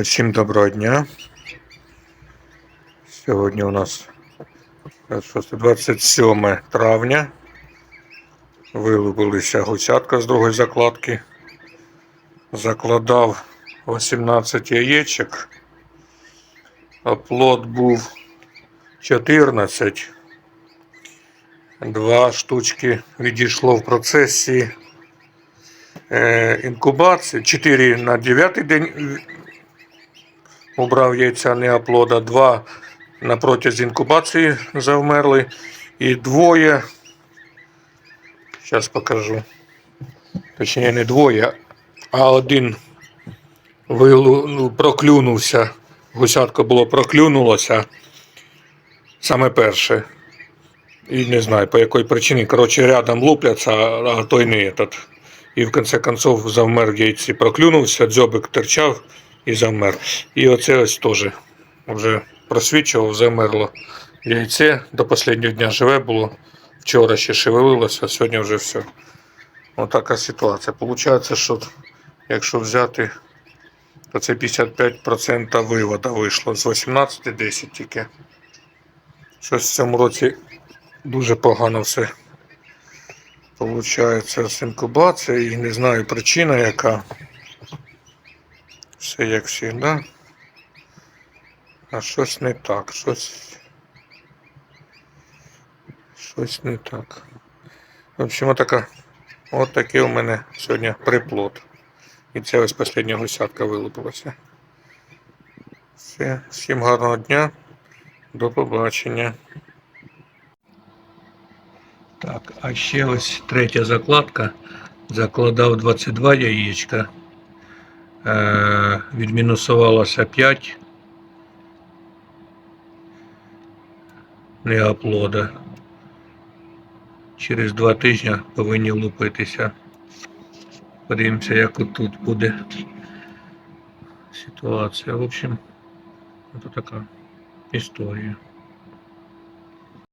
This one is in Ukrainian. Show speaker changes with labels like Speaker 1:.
Speaker 1: Всім доброго дня. Сьогодні у нас 27 травня. Вилупилися гусятка з другої закладки. Закладав 18 яєчок. Оплот був 14. Два штучки відійшло в процесі е, інкубації. 4 на 9 день убрав яйця неоплода, два на протязі інкубації завмерли і двоє. Зараз покажу. Точніше, не двоє, а один вилу, ну, проклюнувся. Гусятко було проклюнулося. Саме перше. І не знаю по якій причині. Коротше, рядом лупляться, а той не этот. І в кінці концов завмер в яйці. Проклюнувся, дзьобик терчав і завмер. І оце ось теж вже просвічував, замерло яйце. До останнього дня живе було. Вчора ще шевелилося, а сьогодні вже все. Отака ситуація. Получається, що якщо взяти, то це 55% вивода вийшло з 18 10 тільки. Щось в цьому році дуже погано все. Получається з інкубацією. Не знаю причина яка. Все як завжди. А щось не так, щось. Щось не так. В общем, отака, от такий у мене сьогодні приплод. І це ось остання гусятка вилупилася. Все, всім гарного дня. До побачення. Так, а ще ось третя закладка. Закладав 22 яєчка. Е, відмінусувалося 5 неоплода. Через два тижні повинні лупитися. Подивимося, як тут буде ситуація. В общем, це така історія.